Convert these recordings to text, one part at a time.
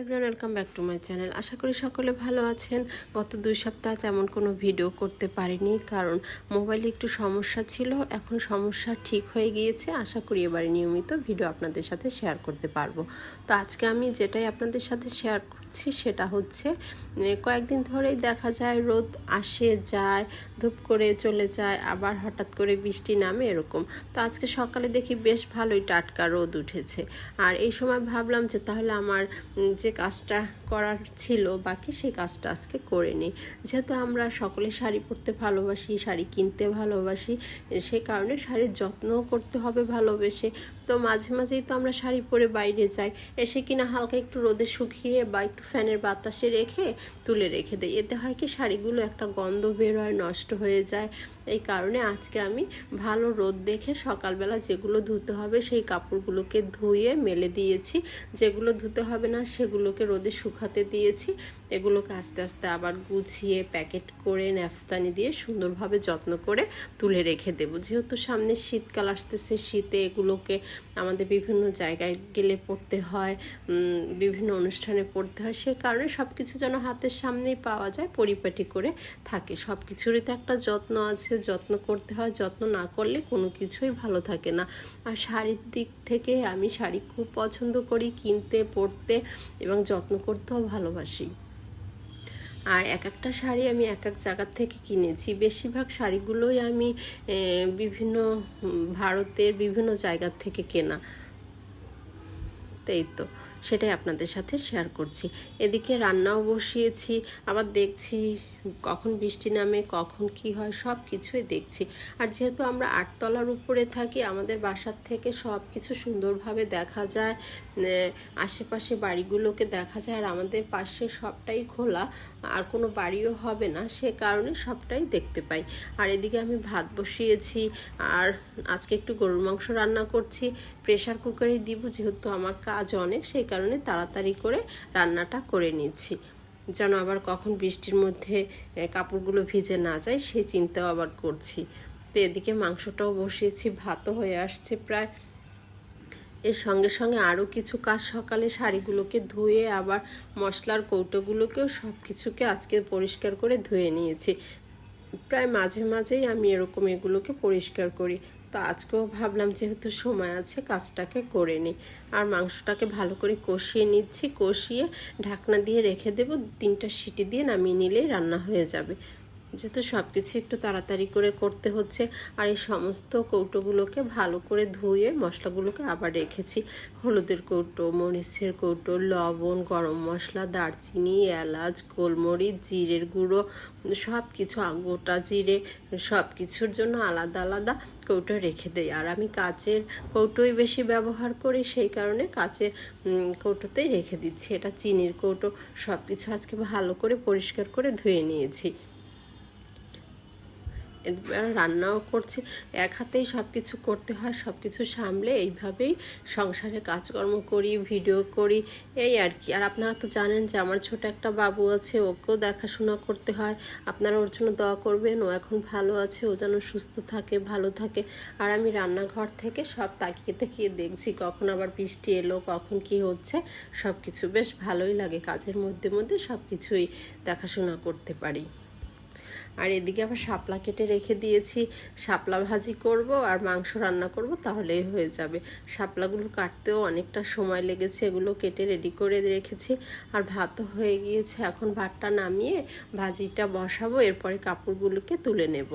Everyone welcome back to my channel আশা করি সকলে ভালো আছেন। গত দুই সপ্তাহ তেমন কোনো ভিডিও করতে পারিনি, কারণ মোবাইলে একটু সমস্যা ছিল। এখন সমস্যা ঠিক হয়ে গিয়েছে। আশা করি এবারে নিয়মিত ভিডিও আপনাদের সাথে শেয়ার করতে পারব। তো আজকে আমি যেটাই আপনাদের সাথে শেয়ার করছি সেটা হচ্ছে কয়েকদিন ধরেই দেখা যায় রোদ আসে, যায়, ধূপ করে চলে যায়, আবার হঠাৎ করে বৃষ্টি নামে এরকম। তো আজকে সকালে দেখি বেশ ভালোই টাটকা রোদ উঠেছে। আর এই সময় ভাবলাম যে তাহলে আমার যে কাজটা করার ছিল বাকি সেই কাজটা আজকে করে নিই। যেহেতু আমরা সকলে শাড়ি পরতে ভালোবাসি, শাড়ি কিনতে ভালোবাসি সে কারণে শাড়ির যত্নও করতে হবে ভালোবেসে। তো মাঝে মাঝেই তো আমরা শাড়ি পরে বাইরে যাই। এসে কিনা হালকা একটু রোদে শুকিয়ে বা একটু ফ্যানের বাতাসে রেখে তুলে রেখে দিই। এতে হয় কি শাড়িগুলো একটা গন্ধ বের হয়, নষ্ট হয়ে যায়। এই কারণে আজকে আমি ভালো রোদ দেখে সকালবেলা যেগুলো ধুতে হবে সেই কাপড়গুলোকে ধুয়ে মেলে দিয়েছি। যেগুলো ধুতে হবে না সেগুলোকে রোদে শুকাতে দিয়েছি। এগুলোকে আস্তে আস্তে আবার গুছিয়ে প্যাকেট করে ন্যাফতানি দিয়ে সুন্দরভাবে যত্ন করে তুলে রেখে দেবো। যেহেতু সামনে শীতকাল আসতেছে, শীতে এগুলোকে আমাদের বিভিন্ন জায়গায় গেলে পড়তে হয় বিভিন্ন অনুষ্ঠানে পড়তে হয়। সে কারণে সব কিছু যেন হাতের সামনেই পাওয়া যায়, পরিপাটি করে থাকে। সব কিছুরই তো একটা যত্ন আছে, যত্ন করতে হয়, যত্ন না করলে কোনো কিছুই ভালো থাকে না। আর শাড়ির দিক থেকে আমি শাড়ি খুব পছন্দ করি কিনতে পরতে এবং যত্ন করতেও ভালোবাসি। আর এক একটা শাড়ি আমি এক এক জায়গার থেকে কিনেছি। বেশিরভাগ শাড়িগুলোই আমি বিভিন্ন ভারতের বিভিন্ন জায়গার থেকে কেনা। তাই তো। সেটাই আপনাদের সাথে শেয়ার করছি। এদিকে রান্নাও বসিয়েছি, আবার দেখছি কখন বৃষ্টি নামে, কখন কি হয় সব কিছুই দেখছি। আর যেহেতু আমরা আটতলার উপরে থাকি, আমাদের বাসার থেকে সব কিছু সুন্দরভাবে দেখা যায় আশেপাশে বাড়িগুলোকে দেখা যায়, আর আমাদের পাশে সবটাই খোলা, আর কোনো বাড়িও হবে না, সে কারণে সবটাই দেখতে পাই। আর এদিকে আমি ভাত বসিয়েছি, আর আজকে একটু গরুর মাংস রান্না করছি। প্রেশার কুকারেই দিব, যেহেতু আমার কাজ অনেক, সেই কারণে তাড়াতাড়ি করে রান্নাটা করে নিচ্ছি। যেন আবার কখন বৃষ্টির মধ্যে কাপড়গুলো ভিজে না যায় সেই চিন্তাও আবার করছি। তো এদিকে মাংসটাও বসিয়েছি, ভাতও হয়ে আসছে প্রায়। এর সঙ্গে সঙ্গে আরও কিছু কাজ, সকালে শাড়িগুলোকে ধুয়ে আবার মশলার কৌটোগুলোকেও সব কিছুকে আজকে পরিষ্কার করে ধুয়ে নিয়েছি। প্রায় মাঝে মাঝেই আমি এরকম এগুলোকে পরিষ্কার করি। তো আজকেও ভাবলাম যেহেতু সময় আছে কাজটাকে করে নিই। আর মাংসটাকে ভালো করে কষিয়ে নিচ্ছি, কষিয়ে ঢাকনা দিয়ে রেখে দেব। তিনটা সিটি দিয়ে নামিয়ে নিলেই রান্না হয়ে যাবে। যেহেতু সব কিছু একটু তাড়াতাড়ি করে করতে হচ্ছে, আর এই সমস্ত কৌটোগুলোকে ভালো করে ধুয়ে মশলাগুলোকে আবার রেখেছি। হলুদের কৌটো, মরিচের কৌটো, লবণ, গরম মশলা, দারচিনি, এলাচ, গোলমরিচ, জিরের গুঁড়ো সব কিছু গোটা জিরে সব কিছুর জন্য আলাদা আলাদা কৌটো রেখে দেয় আর আমি কাচের কৌটোই বেশি ব্যবহার করি, সেই কারণে কাচের কৌটোতেই রেখে দিচ্ছি। এটা চিনির কৌটো সব কিছু আজকে ভালো করে পরিষ্কার করে ধুয়ে নিয়েছি। রান্নাও করছি। এক হাতেই সব কিছু করতে হয় সব কিছু সামলে এইভাবেই সংসারে কাজকর্ম করি, ভিডিও করি, এই আর কি। আর আপনারা তো জানেন যে আমার ছোট একটা বাবু আছে, ওকেও দেখাশোনা করতে হয়। আপনারা ওর জন্য দোয়া করবেন, ও এখন ভালো আছে, ও যেন সুস্থ থাকে, ভালো থাকে। আর আমি রান্নাঘর থেকে সব তাকিয়ে তাকিয়ে দেখছি, কখন আবার বৃষ্টি এলো, কখন কি হচ্ছে। সব কিছু বেশ ভালোই লাগে, কাজের মধ্যে মধ্যে সব কিছুই দেখাশোনা করতে পারি। আর এদিকে আবার শাপলা কেটে রেখে দিয়েছি। শাপলা ভাজি করব আর মাংস রান্না করব, তাহলেই হয়ে যাবে। শাপলাগুলো কাটতেও অনেকটা সময় লেগেছে, এগুলো কেটে রেডি করে রেখেছি। আর ভাত হয়ে গিয়েছে, এখন ভাতটা নামিয়ে ভাজিটা বসাবো, এরপরে কাপড়গুলোকে তুলে নেব।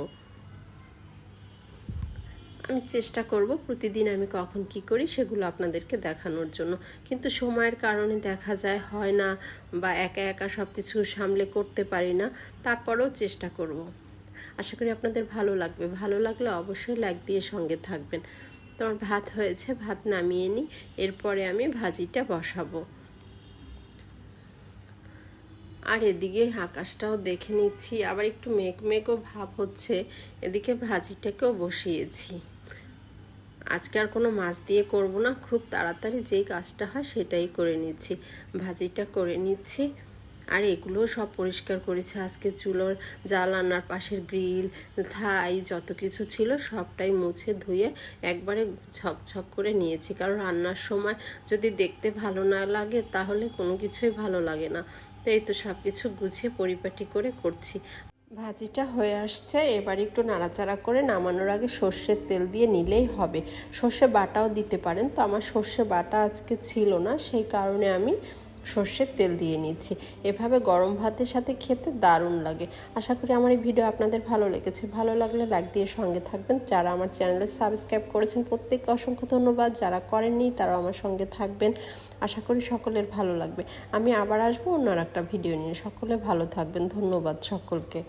আমি চেষ্টা করব প্রতিদিন আমি কখন কি করি সেগুলো আপনাদেরকে দেখানোর জন্য। কিন্তু সময়ের কারণে দেখা যায় হয় না বা একা একা সব কিছু সামলে করতে পারি না, তারপরেও চেষ্টা করব। আশা করি আপনাদের ভালো লাগবে। ভালো লাগলে অবশ্যই লাইক দিয়ে সঙ্গে থাকবেন। তোমার ভাত হয়েছে, ভাত নামিয়ে নিই, এরপরে আমি ভাজিটা বসাবো। আর এদিকে আকাশটাও দেখে নিচ্ছি, আবার একটু মেঘ মেঘও ভাব হচ্ছে, এদিকে ভাজিটাকেও বসিয়েছি। আজকে আর কোনো মাছ দিয়ে করব না, খুব তাড়াতাড়ি যেই কাজটা হয় সেটাই করে নিচ্ছি। ভাজিটা করে নিচ্ছি। আর এগুলো সব পরিষ্কার করেছে। আজকে চুলোর জ্বালানার পাশের গ্রিল, থাই, যত কিছু ছিল সবটাই মুছে ধুয়ে একবারে ঝকঝক করে নিয়েছি। কারণ রান্নার সময় যদি দেখতে ভালো না লাগে তাহলে কোনো কিছুই ভালো লাগে না। তো এই তো সব কিছু গুছিয়ে পরিপাটি করে করছি। ভাজিটা হয়ে আসছে, এবার একটু নাড়াচাড়া করে নামানোর আগে সর্ষের তেল দিয়ে নিলেই হবে। সর্ষে বাটাও দিতে পারেন, তো আমার সর্ষে বাটা আজকে ছিল না, সেই কারণে আমি সর্ষের তেল দিয়ে নিচ্ছি। এভাবে গরম ভাতের সাথে খেতে দারুণ লাগে। আশা করি আমার এই ভিডিও আপনাদের ভালো লেগেছে। ভালো লাগলে লাইক দিয়ে সঙ্গে থাকবেন। যারা আমার চ্যানেলে সাবস্ক্রাইব করেছেন, প্রত্যেককে অসংখ্য ধন্যবাদ। যারা করেননি, তারাও আমার সঙ্গে থাকবেন। আশা করি সকলের ভালো লাগবে। আমি আবার আসব অন্য একটা ভিডিও নিয়ে। সকলে ভালো থাকবেন। ধন্যবাদ সকলকে।